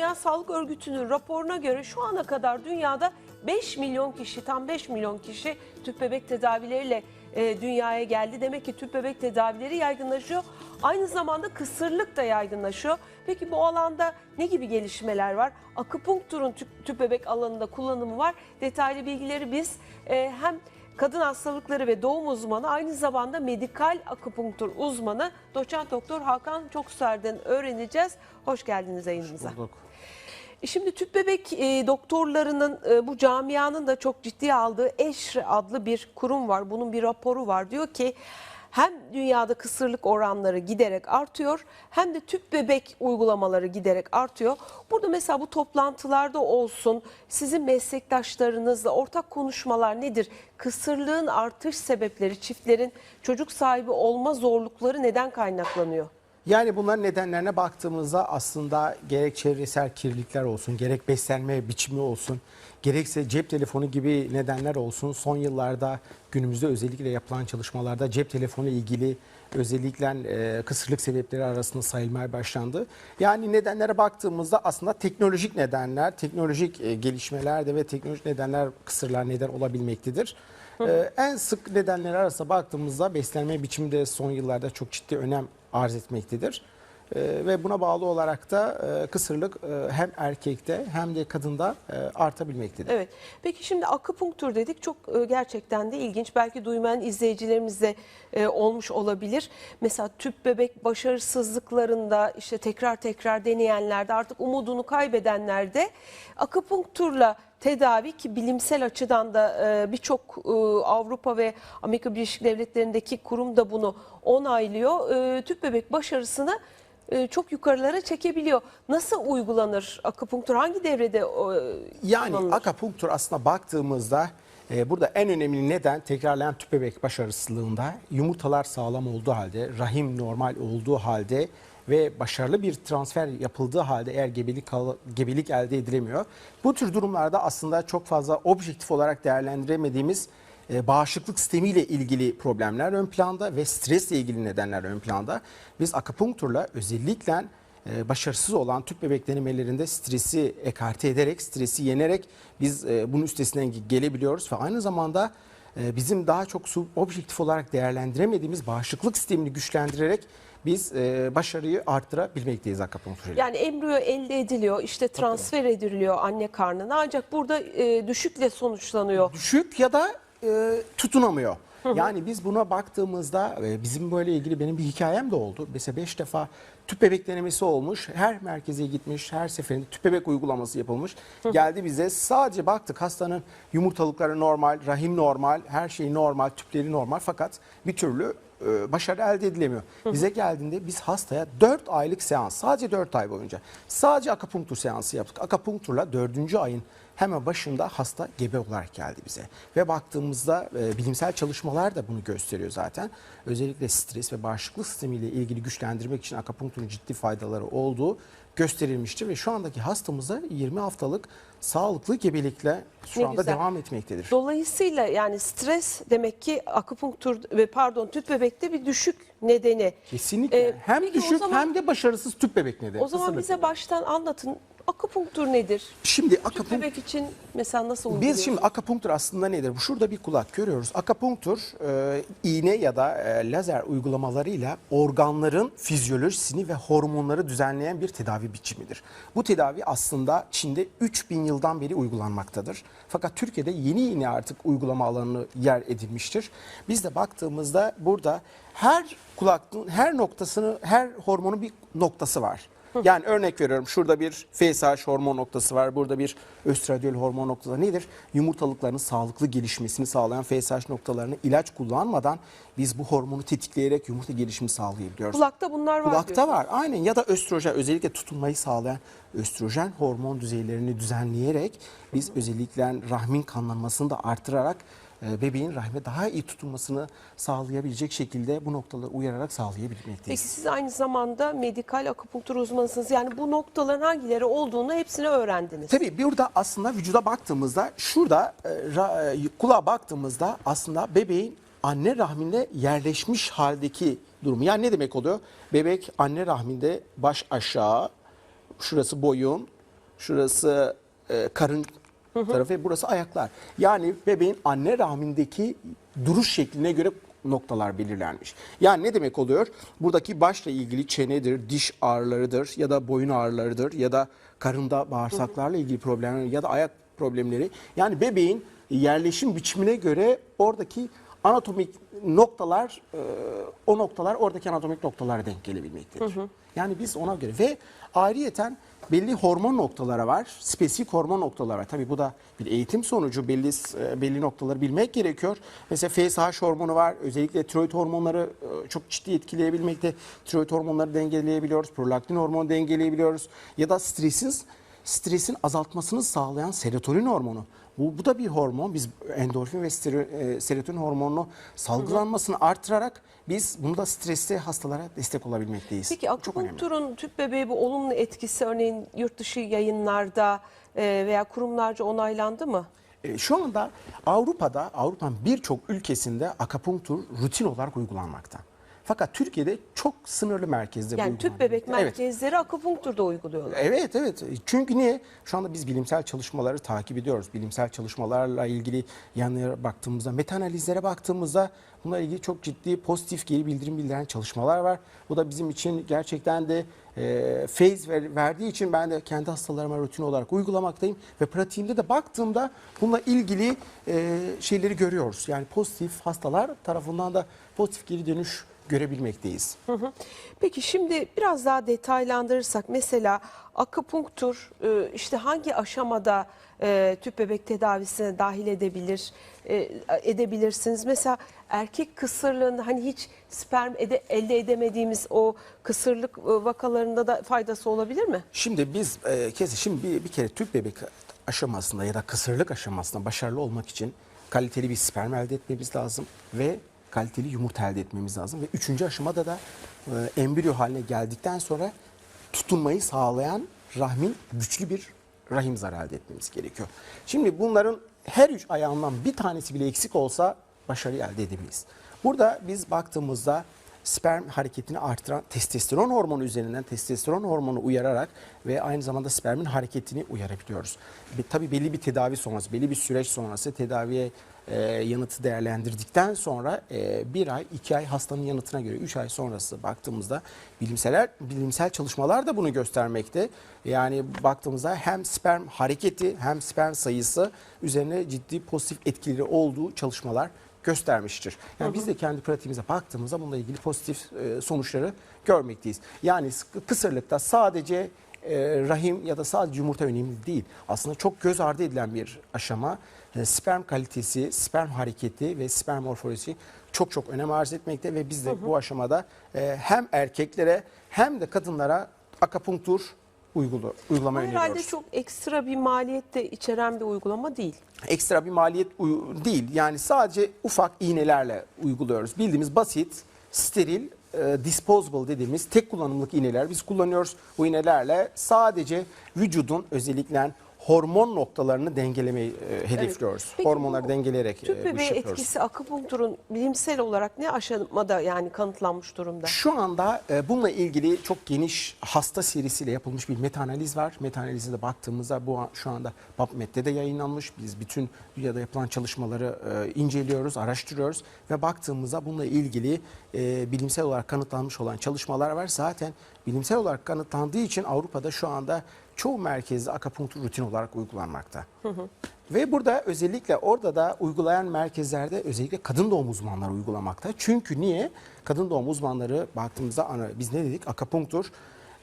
Dünya Sağlık Örgütü'nün raporuna göre şu ana kadar dünyada 5 milyon kişi, tam 5 milyon kişi tüp bebek tedavileriyle e, dünyaya geldi. Demek ki tüp bebek tedavileri yaygınlaşıyor. Aynı zamanda kısırlık da yaygınlaşıyor. Peki bu alanda ne gibi gelişmeler var? Akupunkturun tüp, tüp bebek alanında kullanımı var. Detaylı bilgileri biz e, hem kadın hastalıkları ve doğum uzmanı aynı zamanda medikal akupunktur uzmanı doçent doktor Hakan Çokser'den öğreneceğiz. Hoş geldiniz yayınımıza. Bulduk. E Şimdi tüp bebek e, doktorlarının e, bu camianın da çok ciddiye aldığı EŞRI adlı bir kurum var. Bunun bir raporu var. Diyor ki hem dünyada kısırlık oranları giderek artıyor hem de tüp bebek uygulamaları giderek artıyor. Burada mesela bu toplantılarda olsun sizin meslektaşlarınızla ortak konuşmalar nedir? Kısırlığın artış sebepleri, çiftlerin çocuk sahibi olma zorlukları neden kaynaklanıyor? Yani bunların nedenlerine baktığımızda aslında gerek çevresel kirlilikler olsun, gerek beslenme biçimi olsun, gerekse cep telefonu gibi nedenler olsun. Son yıllarda günümüzde özellikle yapılan çalışmalarda cep telefonu ilgili özellikle e, kısırlık sebepleri arasında sayılmaya başlandı. Yani nedenlere baktığımızda aslında teknolojik nedenler, teknolojik e, gelişmeler de ve teknolojik nedenler kısırlar neden olabilmektedir. Ee, en sık nedenleri arasında baktığımızda beslenme biçimi de son yıllarda çok ciddi önem arz etmektedir. Ee, ve buna bağlı olarak da e, kısırlık e, hem erkekte hem de kadında e, artabilmektedir. Evet. Peki şimdi akupunktur dedik. Çok e, gerçekten de ilginç. Belki duymayan izleyicilerimiz de e, olmuş olabilir. Mesela tüp bebek başarısızlıklarında işte tekrar tekrar deneyenlerde artık umudunu kaybedenlerde akupunkturla tedavi ki bilimsel açıdan da e, birçok e, Avrupa ve Amerika Birleşik Devletleri'ndeki kurum da bunu onaylıyor. E, Tüp bebek başarısını e, çok yukarılara çekebiliyor. Nasıl uygulanır akupunktur? Hangi devrede e, Yani kullanılır? akupunktur aslında baktığımızda e, burada en önemli neden tekrarlayan tüp bebek başarısızlığında yumurtalar sağlam olduğu halde, rahim normal olduğu halde ve başarılı bir transfer yapıldığı halde eğer gebelik kal- gebelik elde edilemiyor. Bu tür durumlarda aslında çok fazla objektif olarak değerlendiremediğimiz e, bağışıklık sistemiyle ilgili problemler ön planda ve stresle ilgili nedenler ön planda. Biz akupunkturla özellikle e, başarısız olan tüp bebek denemelerinde stresi ekarte ederek, stresi yenerek biz e, bunun üstesinden gelebiliyoruz ve aynı zamanda e, bizim daha çok objektif olarak değerlendiremediğimiz bağışıklık sistemini güçlendirerek biz e, başarıyı arttırabilmekteyiz akupunktur ile. Yani embriyo elde ediliyor, işte transfer ediliyor anne karnına ancak burada e, düşükle sonuçlanıyor. düşük ya da e, tutunamıyor. Yani biz buna baktığımızda e, bizim böyle ilgili benim bir hikayem de oldu. Mesela 5 defa tüp bebek denemesi olmuş. Her merkeze gitmiş. Her seferinde tüp bebek uygulaması yapılmış. Geldi bize sadece baktık hastanın yumurtalıkları normal, rahim normal, her şey normal, tüpleri normal fakat bir türlü başarı elde edilemiyor. Bize geldiğinde biz hastaya 4 aylık seans, sadece 4 ay boyunca sadece akupunktur seansı yaptık. Akupunkturla 4. ayın hemen başında hasta gebe olarak geldi bize. Ve baktığımızda e, bilimsel çalışmalar da bunu gösteriyor zaten. Özellikle stres ve bağışıklık sistemiyle ilgili güçlendirmek için akupunkturun ciddi faydaları olduğu gösterilmiştir. Ve şu andaki hastamıza 20 haftalık sağlıklı gebelikle şu Ne anda güzel. devam etmektedir. Dolayısıyla yani stres demek ki akupunktur ve pardon tüp bebekte bir düşük nedeni. Kesinlikle. Ee, hem düşük zaman- hem de başarısız tüp bebek nedeni. O zaman Kısırlık bize baştan anlatın akupunktur nedir? Şimdi akupunktur bebek için mesela nasıl uyguluyorsunuz? Biz şimdi akupunktur aslında nedir? Şurada bir kulak görüyoruz. Akupunktur e, iğne ya da e, lazer uygulamalarıyla organların fizyolojisini ve hormonları düzenleyen bir tedavi biçimidir. Bu tedavi aslında Çin'de 3000 yıldan beri uygulanmaktadır. Fakat Türkiye'de yeni yeni artık uygulama alanı yer edilmiştir. Biz de baktığımızda burada her kulaklığın her noktasını, her hormonun bir noktası var. Yani örnek veriyorum şurada bir FSH hormon noktası var. Burada bir östradiol hormon noktası. Nedir? Yumurtalıkların sağlıklı gelişmesini sağlayan FSH noktalarını ilaç kullanmadan biz bu hormonu tetikleyerek yumurta gelişimi sağlayabiliyoruz. Kulakta bunlar var Kulakta var aynen ya da östrojen özellikle tutunmayı sağlayan östrojen hormon düzeylerini düzenleyerek biz özellikle rahmin kanlanmasını da artırarak bebeğin rahme daha iyi tutunmasını sağlayabilecek şekilde bu noktaları uyararak Peki sağlayabilmekteyiz. siz aynı zamanda medikal akupunktur uzmanısınız. Yani bu noktaların hangileri olduğunu hepsini öğrendiniz. Tabii burada aslında vücuda baktığımızda şurada e, e, kulağa baktığımızda aslında bebeğin anne rahminde yerleşmiş haldeki durumu. Yani ne demek oluyor? Bebek anne rahminde baş aşağı, şurası boyun, şurası e, karın tarafı ve burası ayaklar. Yani bebeğin anne rahmindeki duruş şekline göre noktalar belirlenmiş. Yani ne demek oluyor? Buradaki başla ilgili çenedir, diş ağrılarıdır ya da boyun ağrılarıdır ya da karında bağırsaklarla ilgili problemler ya da ayak problemleri. Yani bebeğin yerleşim biçimine göre oradaki anatomik noktalar e, o noktalar oradaki anatomik noktalara denk gelebilmektedir. Yani biz ona göre ve ayrıyeten belli hormon noktaları var. Spesifik hormon noktaları var. Tabii bu da bir eğitim sonucu belli e, belli noktaları bilmek gerekiyor. Mesela FSH hormonu var. Özellikle tiroid hormonları e, çok ciddi etkileyebilmekte. Tiroid hormonları dengeleyebiliyoruz. Prolaktin hormonu dengeleyebiliyoruz. Ya da stresin stresin azaltmasını sağlayan serotonin hormonu. Bu, bu da bir hormon. Biz endorfin ve stero- e, serotonin hormonunu salgılanmasını artırarak biz bunu da stresli hastalara destek olabilmekteyiz. Peki akupunkturun tüp bebeğe bu olumlu etkisi örneğin yurt dışı yayınlarda e, veya kurumlarca onaylandı mı? E, Şu anda Avrupa'da, Avrupa'nın birçok ülkesinde akupunktur rutin olarak uygulanmakta. Fakat Türkiye'de çok sınırlı merkezde bu Yani tüp uygulanıyor. bebek merkezleri akupunkturda uyguluyorlar. Evet evet. Çünkü niye? Şu anda biz bilimsel çalışmaları takip ediyoruz. Bilimsel çalışmalarla ilgili yanlara baktığımızda, meta analizlere baktığımızda bununla ilgili çok ciddi pozitif geri bildirim bildiren çalışmalar var. Bu da bizim için gerçekten de e, feyz ver- verdiği için ben de kendi hastalarıma rutin olarak uygulamaktayım. Ve pratiğimde de baktığımda bununla ilgili e, şeyleri görüyoruz. Yani pozitif hastalar tarafından da pozitif geri dönüş görebilmekteyiz. Hı hı. Peki şimdi biraz daha detaylandırırsak mesela akupunktur e, işte hangi aşamada e, tüp bebek tedavisine dahil edebilir e, edebilirsiniz? Mesela erkek kısırlığında hani hiç sperm ede- elde edemediğimiz o kısırlık vakalarında da faydası olabilir mi? Şimdi biz e, kesin şimdi bir, bir kere tüp bebek aşamasında ya da kısırlık aşamasında başarılı olmak için kaliteli bir sperm elde etmemiz lazım ve kaliteli yumurta elde etmemiz lazım ve üçüncü aşamada da e, embriyo haline geldikten sonra tutunmayı sağlayan rahmin güçlü bir rahim zarı elde etmemiz gerekiyor. Şimdi bunların her üç ayağından bir tanesi bile eksik olsa başarı elde edemeyiz. Burada biz baktığımızda sperm hareketini artıran testosteron hormonu üzerinden testosteron hormonu uyararak ve aynı zamanda spermin hareketini uyarabiliyoruz. Bir, tabii belli bir tedavi sonrası, belli bir süreç sonrası tedaviye e, yanıtı değerlendirdikten sonra e, bir ay, iki ay hastanın yanıtına göre üç ay sonrası baktığımızda bilimsel bilimsel çalışmalar da bunu göstermekte. Yani baktığımızda hem sperm hareketi hem sperm sayısı üzerine ciddi pozitif etkileri olduğu çalışmalar göstermiştir. Yani biz de kendi pratiğimize baktığımızda bununla ilgili pozitif e, sonuçları görmekteyiz. Yani kısırlıkta sadece e, rahim ya da sadece yumurta önemli değil. Aslında çok göz ardı edilen bir aşama. E, sperm kalitesi, sperm hareketi ve sperm morfolojisi çok çok önem arz etmekte ve biz de bu aşamada e, hem erkeklere hem de kadınlara akapunktur uygulu, uygulama Herhalde öneriyoruz. çok ekstra bir maliyet de içeren bir uygulama değil. ekstra bir maliyet değil. Yani sadece ufak iğnelerle uyguluyoruz. Bildiğimiz basit, steril, e, disposable dediğimiz tek kullanımlık iğneler biz kullanıyoruz. Bu iğnelerle sadece vücudun özellikle hormon noktalarını dengelemeyi e, hedefliyoruz. Peki Hormonları bu dengeleyerek Tüp e, bu bebeği işi yapıyoruz. etkisi akupunkturun bilimsel olarak ne aşamada yani kanıtlanmış durumda? Şu anda e, bununla ilgili çok geniş hasta serisiyle yapılmış bir meta analiz var. Meta analize de baktığımızda bu an- şu anda PubMed'de de yayınlanmış. Biz bütün dünyada yapılan çalışmaları e, inceliyoruz, araştırıyoruz ve baktığımızda bununla ilgili e, bilimsel olarak kanıtlanmış olan çalışmalar var. Zaten bilimsel olarak kanıtlandığı için Avrupa'da şu anda çoğu merkezde akupunktur rutin olarak uygulanmakta. Ve burada özellikle orada da uygulayan merkezlerde özellikle kadın doğum uzmanları uygulamakta. Çünkü niye? Kadın doğum uzmanları baktığımızda ana, biz ne dedik? Akapunktur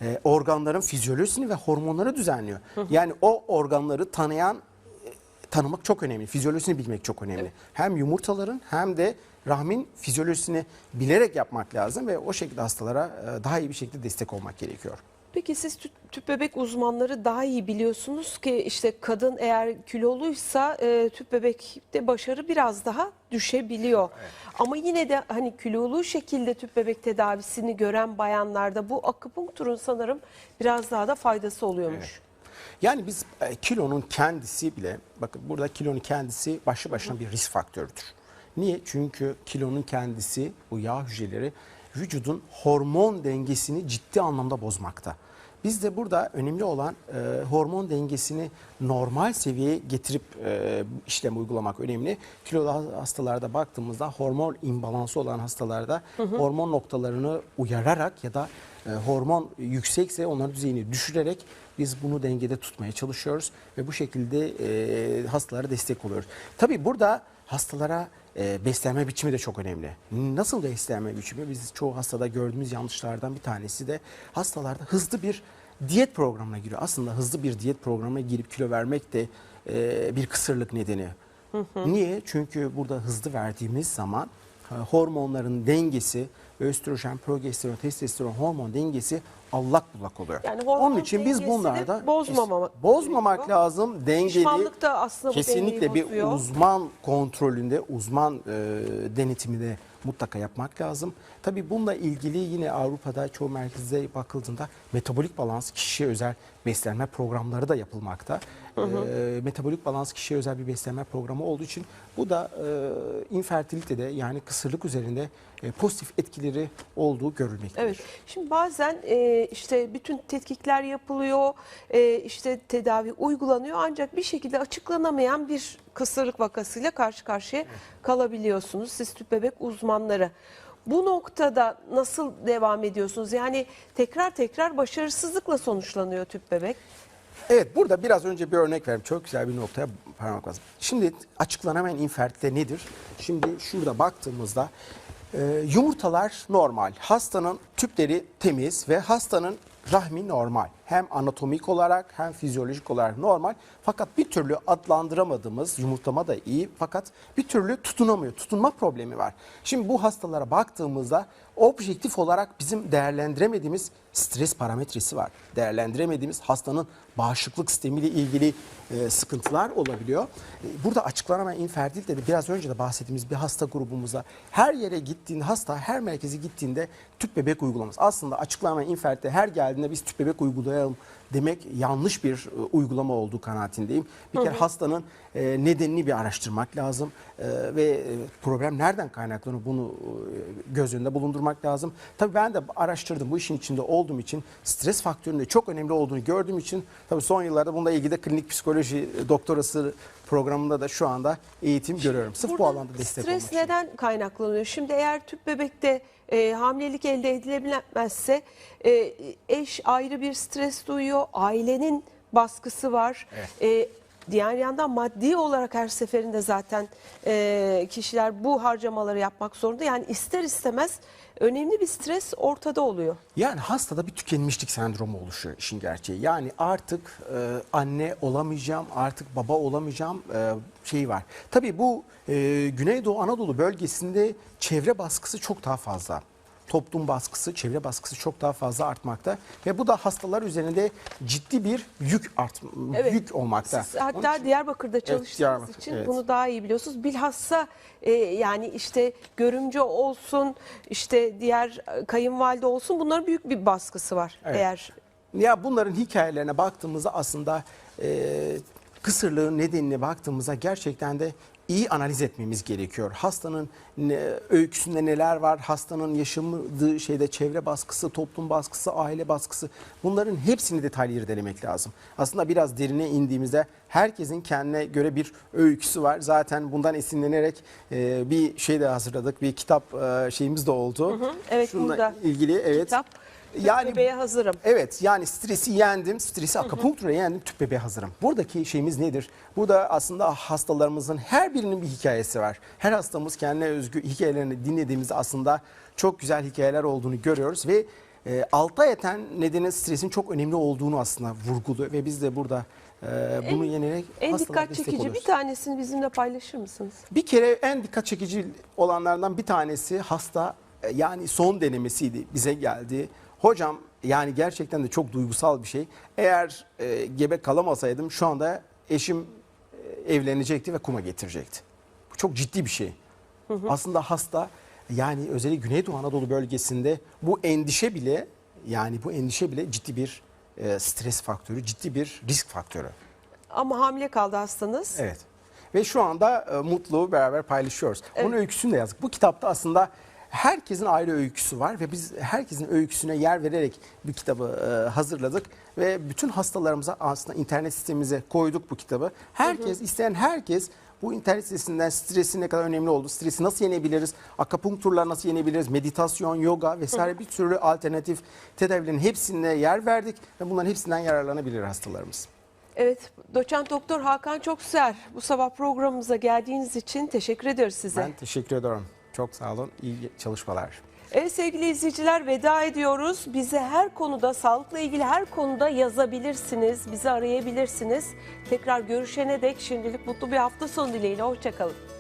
e, organların fizyolojisini ve hormonları düzenliyor. Yani o organları tanıyan e, tanımak çok önemli. Fizyolojisini bilmek çok önemli. Hem yumurtaların hem de rahmin fizyolojisini bilerek yapmak lazım ve o şekilde hastalara e, daha iyi bir şekilde destek olmak gerekiyor. Peki siz tüp, tüp bebek uzmanları daha iyi biliyorsunuz ki işte kadın eğer kiloluysa e, tüp bebekte başarı biraz daha düşebiliyor. Ama yine de hani kilolu şekilde tüp bebek tedavisini gören bayanlarda bu akupunkturun sanırım biraz daha da faydası oluyormuş. Yani biz e, kilonun kendisi bile, bakın burada kilonun kendisi başlı başına bir risk faktörüdür. Niye? Çünkü kilonun kendisi, bu yağ hücreleri vücudun hormon dengesini ciddi anlamda bozmakta. Bizde burada önemli olan e, hormon dengesini normal seviyeye getirip e, işlem uygulamak önemli. Kilolu hastalarda baktığımızda hormon imbalansı olan hastalarda hormon noktalarını uyararak ya da e, hormon yüksekse onların düzeyini düşürerek biz bunu dengede tutmaya çalışıyoruz ve bu şekilde e, hastalara destek oluyoruz. Tabii burada hastalara e, beslenme biçimi de çok önemli. Nasıl beslenme biçimi? Biz çoğu hastada gördüğümüz yanlışlardan bir tanesi de hastalarda hızlı bir diyet programına giriyor. Aslında hızlı bir diyet programına girip kilo vermek de e, bir kısırlık nedeni. Niye? Çünkü burada hızlı verdiğimiz zaman e, hormonların dengesi, östrojen, progesteron, testosteron hormon dengesi allak bullak oluyor. Yani hormon Onun için biz bunlarda bozmamak bozmamak gerekiyor. lazım. Dengeli da aslında kesinlikle bir bozuyor. uzman kontrolünde, uzman e, denetiminde mutlaka yapmak lazım. Tabii bununla ilgili yine Avrupa'da çoğu merkezde bakıldığında metabolik balans kişiye özel beslenme programları da yapılmakta. E, metabolik balans kişiye özel bir beslenme programı olduğu için bu da e, infertilitede yani kısırlık üzerinde e, pozitif etkileri olduğu görülmektedir. Evet. Şimdi bazen e, işte bütün tetkikler yapılıyor, e, işte tedavi uygulanıyor ancak bir şekilde açıklanamayan bir kısırlık vakasıyla karşı karşıya kalabiliyorsunuz siz tüp bebek uzmanları. Bu noktada nasıl devam ediyorsunuz? Yani tekrar tekrar başarısızlıkla sonuçlanıyor tüp bebek. Evet burada biraz önce bir örnek verdim. Çok güzel bir noktaya parmak bastım. Şimdi açıklanamayan infertilite nedir? Şimdi şurada baktığımızda e, yumurtalar normal. Hastanın tüpleri temiz ve hastanın rahmi normal. Hem anatomik olarak hem fizyolojik olarak normal. Fakat bir türlü adlandıramadığımız yumurtlama da iyi fakat bir türlü tutunamıyor. Tutunma problemi var. Şimdi bu hastalara baktığımızda objektif olarak bizim değerlendiremediğimiz stres parametresi var. Değerlendiremediğimiz hastanın bağışıklık sistemiyle ilgili e, sıkıntılar olabiliyor. E, burada açıklanamayan infertilite de biraz önce de bahsettiğimiz bir hasta grubumuzda her yere gittiğinde hasta her merkeze gittiğinde tüp bebek uygulaması. Aslında açıklanamayan infertilite her geldiğinde biz tüp bebek uygulayalım demek yanlış bir e, uygulama olduğu kanaatindeyim. Bir kere hastanın e, nedenini bir araştırmak lazım E, ve problem nereden kaynaklanıyor bunu göz önünde bulundurmak lazım. Tabii ben de araştırdım bu işin içinde olduğum için stres faktörünün de çok önemli olduğunu gördüğüm için tabii son yıllarda bununla ilgili de klinik psikoloji doktorası programında da şu anda eğitim görüyorum. Sırf bu alanda destek Stres olmak için. neden kaynaklanıyor? Şimdi eğer tüp bebekte e, hamilelik elde edilemezse e, eş ayrı bir stres duyuyor, ailenin baskısı var. E, diğer yandan maddi olarak her seferinde zaten e, kişiler bu harcamaları yapmak zorunda. Yani ister istemez önemli bir stres ortada oluyor. Yani hastada bir tükenmişlik sendromu oluşuyor işin gerçeği. Yani artık e, anne olamayacağım, artık baba olamayacağım e, şeyi var. Tabii bu e, Güneydoğu Anadolu bölgesinde çevre baskısı çok daha fazla. Toplum baskısı, çevre baskısı çok daha fazla artmakta ve bu da hastalar üzerinde ciddi bir yük art Evet. yük olmakta. Siz hatta için- Diyarbakır'da çalıştığınız Diyarbakır, için evet. bunu daha iyi biliyorsunuz. Bilhassa e, yani işte görümce olsun, işte diğer e, kayınvalide olsun bunların büyük bir baskısı var. Evet. Eğer Ya bunların hikayelerine baktığımızda aslında e, kısırlığın nedenine baktığımızda gerçekten de iyi analiz etmemiz gerekiyor. Hastanın ne, öyküsünde neler var, hastanın yaşadığı şeyde çevre baskısı, toplum baskısı, aile baskısı bunların hepsini detaylı irdelemek lazım. Aslında biraz derine indiğimizde herkesin kendine göre bir öyküsü var. Zaten bundan esinlenerek e, bir şey de hazırladık, bir kitap e, şeyimiz de oldu. evet, Şununla burada ilgili evet. kitap Yani bebeğe hazırım. Evet yani stresi yendim, stresi akupunktura yendim, tüp bebeğe hazırım. Buradaki şeyimiz nedir? Burada aslında hastalarımızın her birinin bir hikayesi var. Her hastamız kendine özgü hikayelerini dinlediğimizde aslında çok güzel hikayeler olduğunu görüyoruz ve e, alta yeten nedeni stresin çok önemli olduğunu aslında vurguluyor ve biz de burada e, bunu yenerek En hastalara dikkat destek çekici bir oluyoruz. tanesini bizimle paylaşır mısınız? Bir kere en dikkat çekici olanlardan bir tanesi hasta e, yani son denemesiydi bize geldi. Hocam yani gerçekten de çok duygusal bir şey. Eğer e, gebe kalamasaydım şu anda eşim e, evlenecekti ve kuma getirecekti. Bu çok ciddi bir şey. Aslında hasta yani özellikle Güneydoğu Anadolu bölgesinde bu endişe bile yani bu endişe bile ciddi bir e, stres faktörü, ciddi bir risk faktörü. Ama hamile kaldı hastanız. Evet. Ve şu anda e, mutlu beraber paylaşıyoruz. Onun öyküsünü de yazdık. Bu kitapta aslında herkesin ayrı öyküsü var ve biz herkesin öyküsüne yer vererek bir kitabı e, hazırladık ve bütün hastalarımıza aslında internet sitemize koyduk bu kitabı. Herkes isteyen herkes bu internet sitesinden stresin ne kadar önemli olduğu, stresi nasıl yenebiliriz, akupunkturlar nasıl yenebiliriz, meditasyon, yoga vesaire bir sürü alternatif tedavilerin hepsine yer verdik ve bunların hepsinden yararlanabilir hastalarımız. Evet, doçent doktor Hakan Çokser bu sabah programımıza geldiğiniz için teşekkür ediyoruz size. Ben teşekkür ederim. Çok sağ olun. İyi çalışmalar. Evet sevgili izleyiciler veda ediyoruz. Bize her konuda, sağlıkla ilgili her konuda yazabilirsiniz, bizi arayabilirsiniz. Tekrar görüşene dek şimdilik mutlu bir hafta sonu dileğiyle. Hoşçakalın.